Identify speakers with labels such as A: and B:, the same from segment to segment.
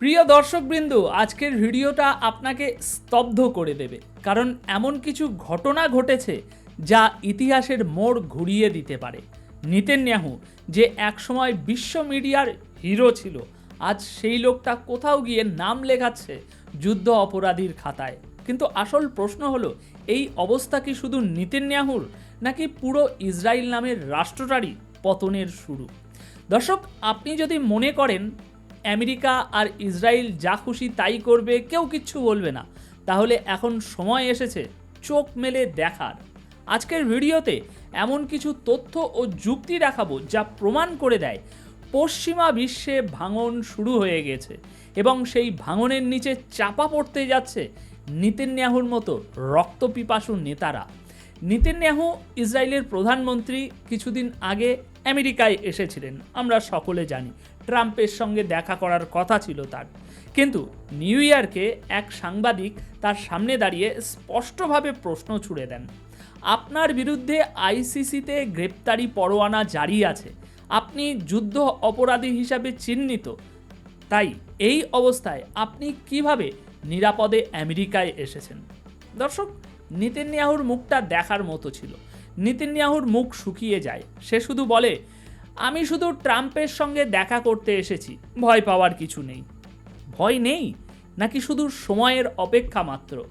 A: প্রিয় দর্শকবৃন্দ, আজকের ভিডিওটা আপনাকে স্তব্ধ করে দেবে, কারণ এমন কিছু ঘটনা ঘটেছে যা ইতিহাসের মোড় ঘুরিয়ে দিতে পারে। নিতেন্যাহু, যে একসময় বিশ্ব মিডিয়ার হিরো ছিল, আজ সেই লোকটা কোথাও গিয়ে নাম লেখাচ্ছে যুদ্ধ অপরাধীর খাতায়। কিন্তু আসল প্রশ্ন হলো, এই অবস্থা কি শুধু নিতেন্যাহুর, নাকি পুরো ইসরায়েল নামের রাষ্ট্রটারই পতনের শুরু? দর্শক, আপনি যদি মনে করেন আমেরিকা আর ইসরায়েল যা খুশি তাই করবে, কেউ কিচ্ছু বলবে না। তাহলে এখন সময় এসেছে চোখ মেলে দেখার। আজকের ভিডিওতে এমন কিছু তথ্য ও যুক্তি দেখাবো যা প্রমাণ করে দেয় পশ্চিমা বিশ্বে ভাঙন শুরু হয়ে গেছে এবং সেই ভাঙনের নিচে চাপা পড়তে যাচ্ছে নিতেন্যাহুর মতো রক্তপিপাসু নেতারা। নিতেন্যাহু ইসরায়েলের প্রধানমন্ত্রী কিছুদিন আগে আমেরিকায় এসেছিলেন, আমরা সকলে জানি। ট্রাম্পের সঙ্গে দেখা করার কথা ছিল তার। কিন্তু নিউ ইয়র্কে এক সাংবাদিক তার সামনে দাঁড়িয়ে স্পষ্টভাবে প্রশ্ন ছুড়ে দেন। আপনার বিরুদ্ধে আইসিসিতে গ্রেপ্তারি পরোয়ানা জারি আছে। আপনি যুদ্ধ অপরাধী হিসাবে চিহ্নিত। তাই এই অবস্থায় আপনি কীভাবে নিরাপদে আমেরিকায় এসেছেন? দর্শক, নিতেন্যাহুর মুখটা দেখার মতো ছিল। নিতেন্যাহুর মুখ শুকিয়ে যায়। সে শুধু বলে আমি শুধু ট্রাম্পের সঙ্গে দেখা করতে এসেছি। ভয় পাওয়ার কিছু নেই। ভয় নেই? নাকি শুধু সময়ের অপেক্ষা মাত্র?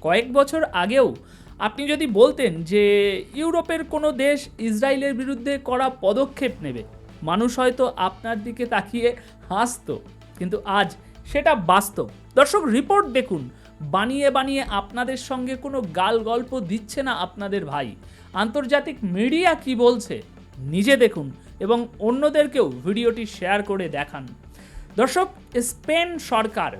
A: কয়েক বছর আগেও আপনি যদি বলতেন যে ইউরোপের কোনো দেশ ইসরায়েলের বিরুদ্ধে করা পদক্ষেপ নেবে, মানুষ হয়তো আপনার দিকে তাকিয়ে হাসতো। কিন্তু আজ সেটা বাস্তব। দর্শক, রিপোর্ট দেখুন। বানিয়ে বানিয়ে আপনাদের সঙ্গে কোনো গাল গল্প দিচ্ছে না আপনাদের ভাই। আন্তর্জাতিক মিডিয়া কি বলছে, নিজে দেখুন। এবং অন্যদেরকেও ভিডিওটি শেয়ার করে দেখান। দর্শক, স্পেন সরকার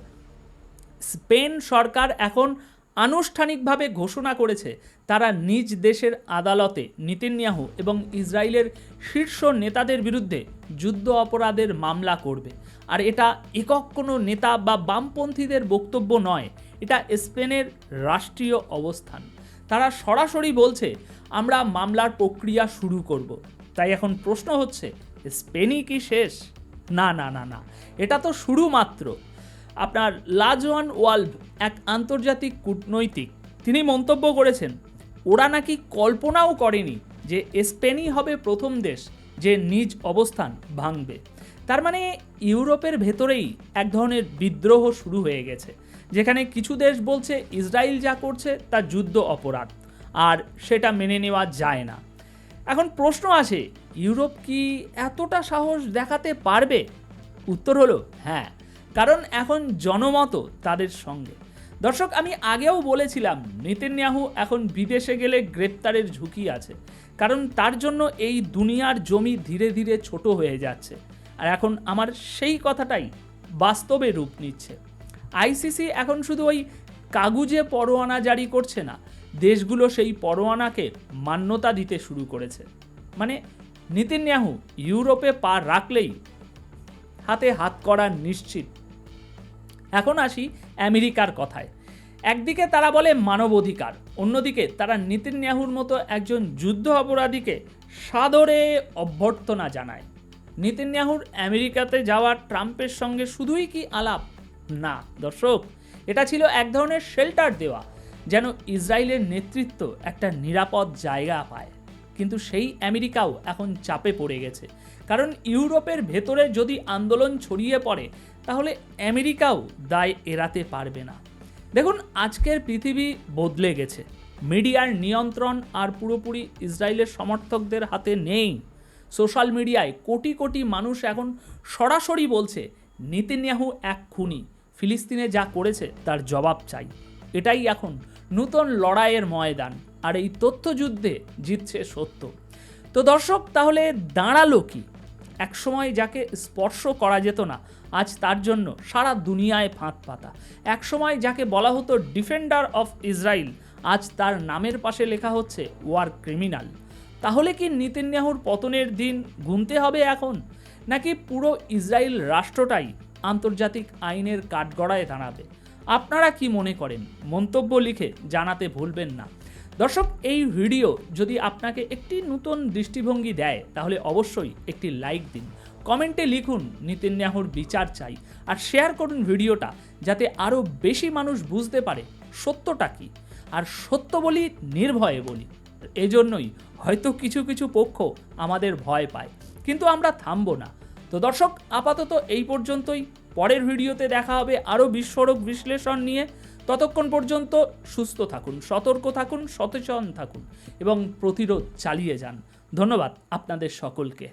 A: স্পেন সরকার এখন আনুষ্ঠানিকভাবে ঘোষণা করেছে, তারা নিজ দেশের আদালতে নিতিন্যাহু এবং ইসরায়েলের শীর্ষ নেতাদের বিরুদ্ধে যুদ্ধ অপরাধের মামলা করবে। আর এটা একক কোনো নেতা বা বামপন্থীদের বক্তব্য নয়, এটা স্পেনের রাষ্ট্রীয় অবস্থান। তারা সরাসরি বলছে, আমরা মামলার প্রক্রিয়া শুরু করব। তাই এখন প্রশ্ন হচ্ছে স্পেনই কি শেষ? না না না না। এটা তো শুরু মাত্র আপনার লাজওয়ান ওয়ালভ, এক আন্তর্জাতিক কূটনৈতিক, তিনি মন্তব্য করেছেন, ওরা নাকি কল্পনাও করেনি যে স্পেনই হবে প্রথম দেশ যে নিজ অবস্থান ভাঙবে। তার মানে ইউরোপের ভেতরেই এক ধরনের বিদ্রোহ শুরু হয়ে গেছে, যেখানে কিছু দেশ বলছে ইসরায়েল যা করছে, তা যুদ্ধ অপরাধ। আর সেটা মেনে নেওয়া যায় না। এখন প্রশ্ন আসে, ইউরোপ কি এতটা সাহস দেখাতে পারবে? উত্তর হলো হ্যাঁ কারণ এখন জনমত তাদের সঙ্গে। দর্শক, আমি আগেও বলেছিলাম, নেতেন্যাহু এখন বিদেশে গেলে গ্রেপ্তারের ঝুঁকি আছে, কারণ তার জন্য এই দুনিয়ার জমি ধীরে ধীরে ছোট হয়ে যাচ্ছে। আর এখন আমার সেই কথাটাই বাস্তবে রূপ নিচ্ছে। আইসিসি এখন শুধু ওই কাগুজে পরোয়ানা জারি করছে না দেশগুলো সেই পরোয়ানাকে মান্যতা দিতে শুরু করেছে। মানে নিতিন্যাহু ইউরোপে পা রাখলেই হাতে হাত করা নিশ্চিত। এখন আসি আমেরিকার কথায়। একদিকে তারা বলে মানবাধিকার, অন্যদিকে তারা নিতিন্যাহুর মতো একজন যুদ্ধ অপরাধীকে সাদরে অভ্যর্থনা জানায়। নিতিন্যাহুর আমেরিকাতে যাওয়া ট্রাম্পের সঙ্গে শুধুই কি আলাপ? না, দর্শক, এটা ছিল এক ধরনের শেল্টার দেওয়া যেন ইসরায়েলের নেতৃত্ব একটা নিরাপদ জায়গা পায়। কিন্তু সেই আমেরিকাও এখন চাপে পড়ে গেছে। কারণ ইউরোপের ভেতরে যদি আন্দোলন ছড়িয়ে পড়ে, তাহলে আমেরিকাও দায় এড়াতে পারবে না। দেখুন, আজকের পৃথিবী বদলে গেছে। মিডিয়ার নিয়ন্ত্রণ আর পুরোপুরি ইসরায়েলের সমর্থকদের হাতে নেই। সোশ্যাল মিডিয়ায় কোটি কোটি মানুষ এখন সরাসরি বলছে, নেতিন্যাহু এক খুনি ফিলিস্তিনে যা করেছে তার জবাব চাই। এটাই এখন নূতন লড়াইয়ের ময়দান, আর এই তথ্যযুদ্ধে জিতছে সত্য। তো দর্শক, তাহলে দাঁড়াল কি? একসময় যাকে স্পর্শ করা যেত না, আজ তার জন্য সারা দুনিয়ায় ফাঁদ পাতা। একসময় যাকে বলা হতো ডিফেন্ডার অফ ইসরায়েল আজ তার নামের পাশে লেখা হচ্ছে ওয়ার ক্রিমিনাল। তাহলে কি নেহুর পতনের দিন গুনতে হবে এখন? নাকি পুরো ইসরায়েল রাষ্ট্রটাই আন্তর্জাতিক আইনের কাঠগড়ায় দাঁড়াবে? আপনারা কি মনে করেন? মন্তব্য লিখে জানাতে ভুলবেন না। দর্শক, এই ভিডিও যদি আপনাকে একটি নতুন দৃষ্টিভঙ্গি দেয়, তাহলে অবশ্যই একটি লাইক দিন। কমেন্টে লিখুন নেতানিয়াহুর বিচার চাই। আর শেয়ার করুন ভিডিওটা, যাতে আরও বেশি মানুষ বুঝতে পারে সত্যটা কী। আর সত্য বলি, নির্ভয়ে বলি। এজন্যই হয়তো কিছু কিছু পক্ষ আমাদের ভয় পায়। কিন্তু আমরা থামবো না। তো দর্শক, আপাতত এই পর্যন্তই। পরের ভিডিওতে দেখা হবে আরও বিস্ফোরক বিশ্লেষণ নিয়ে। ততক্ষণ পর্যন্ত সুস্থ থাকুন, সতর্ক থাকুন, সচেতন থাকুন এবং প্রতিরোধ চালিয়ে যান। ধন্যবাদ আপনাদের সকলকে।